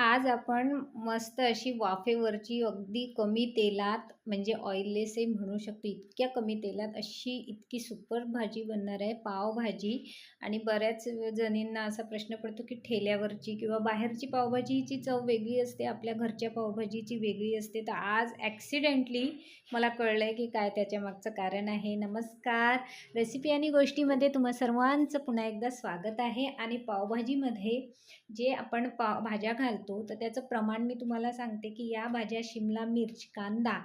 आज आपण मस्त अशी वाफेवरची अगदी कमी तेलात म्हणजे ऑइललेसही म्हणू शकतो. इतक्या कमी तेलात अशी इतकी सुपर भाजी बनणार आहे पावभाजी. आणि बऱ्याच जणींना असा प्रश्न पडतो की ठेल्यावरची किंवा बाहेरची पावभाजीची चव वेगळी असते आपल्या घरच्या पावभाजीची वेगळी असते. तर आज ॲक्सिडेंटली मला कळलं आहे की काय त्याच्यामागचं कारण आहे. नमस्कार. रेसिपी आणि गोष्टीमध्ये तुम्हा सर्वांचं पुन्हा एकदा स्वागत आहे. आणि पावभाजीमध्ये जे आपण पाव भाज्या घालतो तर त्याचं प्रमाण मी तुम्हाला सांगते की या भाज्या शिमला मिर्च कांदा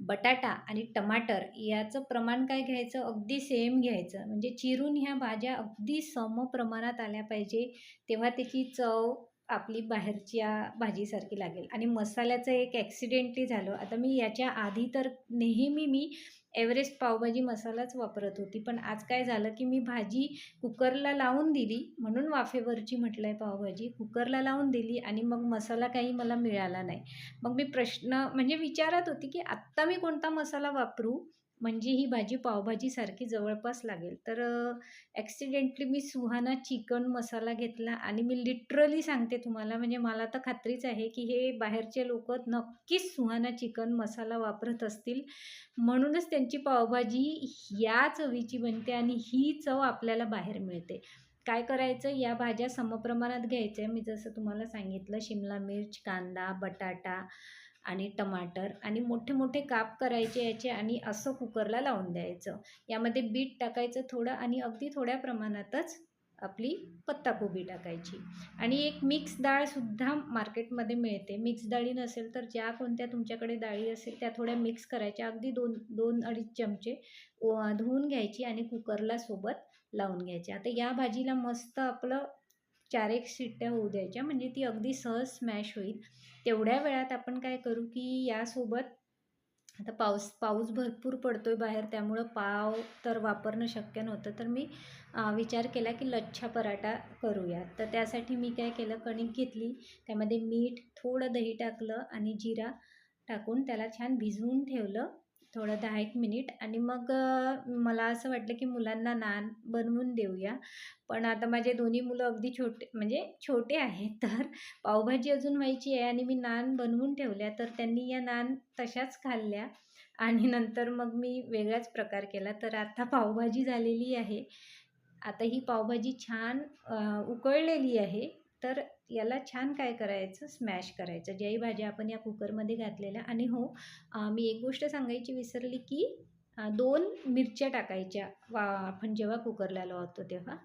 बटाटा आणि टमाटर याचं प्रमाण काय घ्यायचं? अगदी सेम घ्यायचं. म्हणजे चिरून ह्या भाज्या अगदी सम प्रमाणात आल्या पाहिजे तेव्हा त्याची चव आपली बाहेरच्या भाजीसारखी लागेल. आणि मसाल्याचं एक ॲक्सिडेंटली झालं. आता मी याच्या आधी तर नेहमी मी एव्हरेस्ट पावभाजी मसालाच वापरत होती. पण आज काय झालं की मी भाजी कुकरला लावून दिली. म्हणून वाफेवरची म्हटलं आहे पावभाजी. कुकरला लावून दिली आणि मग मसाला काही मला मिळाला नाही. मग मी प्रश्न म्हणजे विचारत होती की आत्ता मी कोणता मसाला वापरू? म्हणजे ही भाजी पावभाजीसारखी जवळपास लागेल. तर ॲक्सिडेंटली मी सुहाना चिकन मसाला घेतला आणि मी लिटरली सांगते तुम्हाला म्हणजे मला तर खात्रीच आहे की हे बाहेरचे लोक नक्कीच सुहाना चिकन मसाला वापरत असतील. म्हणूनच त्यांची पावभाजी या चवीची बनते आणि ही चव आपल्याला बाहेर मिळते. काय करायचं? या भाज्या समप्रमाणात घ्यायच्या. मी जसं तुम्हाला सांगितलं शिमला मिर्च कांदा बटाटा आणि टमाटर आणि मोठे मोठे काप करायचे याचे आणि असं कुकरला लावून द्यायचं. यामध्ये बीट टाकायचं थोडं आणि अगदी थोड्या प्रमाणातच आपली पत्ताकोबी टाकायची. आणि एक मिक्स डाळसुद्धा मार्केटमध्ये मिळते. मिक्स डाळी नसेल तर ज्या कोणत्या तुमच्याकडे डाळी असेल त्या थोड्या मिक्स करायच्या. अगदी दोन दोन अडीच चमचे धुवून घ्यायची आणि कुकरला सोबत लावून घ्यायची. आता या भाजीला मस्त आपलं चार एक शिट्ट्या होऊ द्यायच्या. म्हणजे ती अगदी सहज स्मॅश होईल. तेवढ्या वेळात आपण काय करू की यासोबत आता पाऊस पाऊस भरपूर पडतो आहे बाहेर त्यामुळं पाव तर वापरणं शक्य नव्हतं. तर मी विचार केला की लच्छा पराठा करूया. तर त्यासाठी मी काय केलं कणिक घेतली. त्यामध्ये मीठ थोडं दही टाकलं आणि जिरा टाकून त्याला छान भिजवून ठेवलं. थोडं दहा एक मिनिट आणि मग मला असं वाटलं की मुलांना नान बनवून देऊया. पण आता माझे दोन्ही मुलं अगदी छोटे म्हणजे छोटे आहेत तर पावभाजी अजून व्हायची आहे आणि मी नान बनवून ठेवल्या तर त्यांनी या नान तशाच खाल्ल्या आणि नंतर मग मी वेगळाच प्रकार केला. तर आता पावभाजी झालेली आहे. आता ही पावभाजी छान उकळलेली आहे. तर याला छान काय करायचं? स्मॅश करायचं. ज्याही भाज्या आपण या कुकरमध्ये घातलेल्या. आणि हो मी एक गोष्ट सांगायची विसरली की दोन मिरच्या टाकायच्या वा आपण जेव्हा कुकरला लावतो तेव्हा.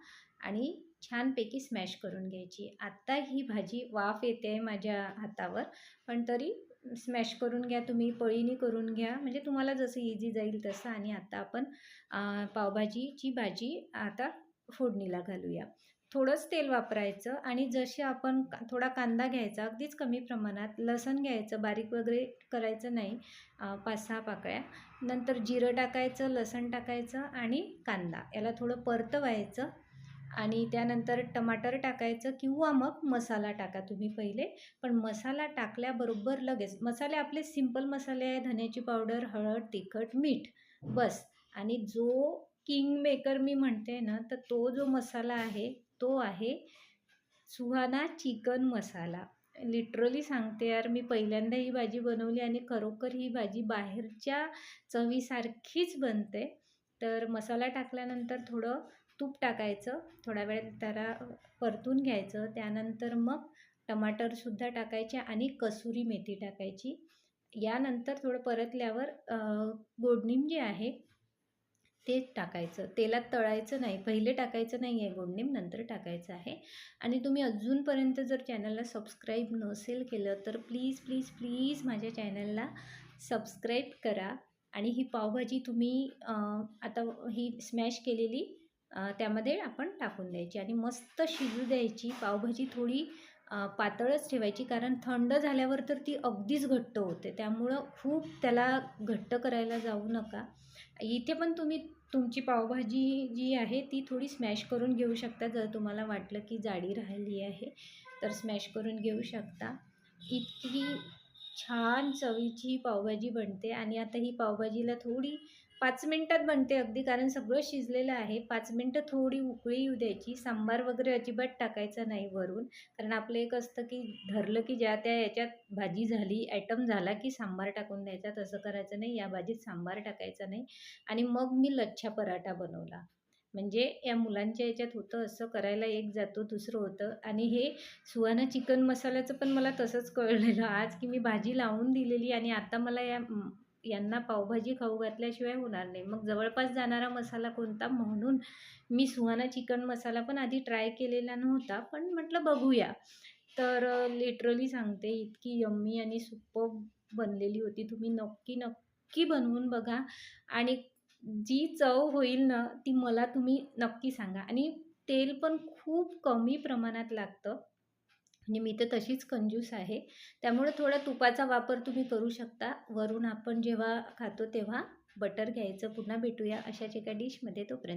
आणि छानपैकी स्मॅश करून घ्यायची. आत्ता ही भाजी वाफ येते आहे माझ्या हातावर. पण तरी स्मॅश करून घ्या. तुम्ही पळीनी करून घ्या. म्हणजे तुम्हाला जसं इझी जाईल तसं. आणि आता आपण पावभाजीची भाजी आता फोडणीला घालूया. थोडंच तेल वापरायचं आणि जसे आपण थोडा कांदा घ्यायचा अगदीच कमी प्रमाणात लसण घ्यायचं बारीक वगैरे करायचं नाही पाच सहा पाकळ्या. नंतर जिरं टाकायचं लसण टाकायचं आणि कांदा. याला थोडं परतवायचं आणि त्यानंतर टमाटर टाकायचं किंवा मग मसाला टाका तुम्ही पहिले. पण मसाला टाकल्याबरोबर लगेच मसाले आपले सिंपल मसाले आहे धन्याची पावडर हळद तिखट मीठ बस. आणि जो किंग मेकर मी म्हणते ना तर तो जो मसाला आहे तो आहे सुहाना चिकन मसाला. लिटरली सांगते यार मी पहिल्यांदा ही भाजी बनवली आणि खरोखर ही भाजी बाहेरच्या चवीसारखीच बनते. तर मसाला टाकल्यानंतर थोडं तूप टाकायचं थोडा वेळ त्याला परतून घ्यायचं त्यानंतर मग टमाटरसुद्धा टाकायचे आणि कसुरी मेथी टाकायची. यानंतर थोडं परतल्यावर गोडनिम जे आहे ते टाकायचं. तेलात तळायचं नाही. पहिले टाकायचं नाही आहे गोडनेम नंतर टाकायचं आहे. आणि तुम्ही अजूनपर्यंत जर चॅनलला सबस्क्राईब नसेल केलं तर प्लीज प्लीज प्लीज माझ्या चॅनलला सबस्क्राईब करा. आणि ही पावभाजी तुम्ही आता ही स्मॅश केलेली त्यामध्ये आपण टाकून द्यायची. आणि मस्त शिजू द्यायची. पावभाजी थोडी पातळच ठेवायची. कारण थंड झाल्यावर तर ती अगदीच घट्ट होते. त्यामुळं खूप त्याला घट्ट करायला जाऊ नका. इथे पण तुम्ही तुमची पावभाजी जी आहे ती थोडी स्मॅश करून घेऊ शकता. जर तुम्हाला वाटलं की जाडी राहिली आहे तर स्मॅश करून घेऊ शकता. इतकी छान चवीची पावभाजी बनते आणि आता ही पावभाजीला थोडी पाच मिनटात बनते अगदी कारण सगळं शिजलेलं आहे. पाच मिनटं थोडी उकळी येऊ द्यायची. सांबार वगैरे अजिबात टाकायचा नाही वरून. कारण आपलं एक असतं की धरलं की ज्या त्या याच्यात भाजी झाली, आयटम झाला की सांबार टाकून द्यायचा. तसं करायचं नाही. या भाजीत सांबार टाकायचा नाही. आणि मग मी लच्छा पराठा बनवला. म्हणजे या मुलांच्या याच्यात होतं असं करायला एक जातो, दुसरं होतं आणि हे सुहाना चिकन मसाल्याचं पण मला तसंच कळलेलं आज की मी भाजी लावून दिलेली आणि आता मला या यांना पावभाजी खाऊ घातल्याशिवाय होणार नाही. मग जवळपास जाणारा मसाला कोणता म्हणून मी सुहाना चिकन मसाला पण आधी ट्राय केलेला नव्हता. पण म्हटलं बघूया. तर लिटरली सांगते इतकी यम्मी आणि सुप्प बनलेली होती. तुम्ही नक्की, नक्की बनवून बघा आणि जी चव होईल ना, ती मला तुम्ही नक्की सांगा आणि तेल पण खूप कमी प्रमाणात लागतं. म्हणजे मी तर तशीच कंजूस आहे. त्यामुळे थोडा तुपाचा वापर तुम्ही करू शकता. वरून आपण जेव्हा खातो तेव्हा बटर घ्यायचं. पुन्हा भेटूया अशाच एका डिशमध्ये. तोपर्यंत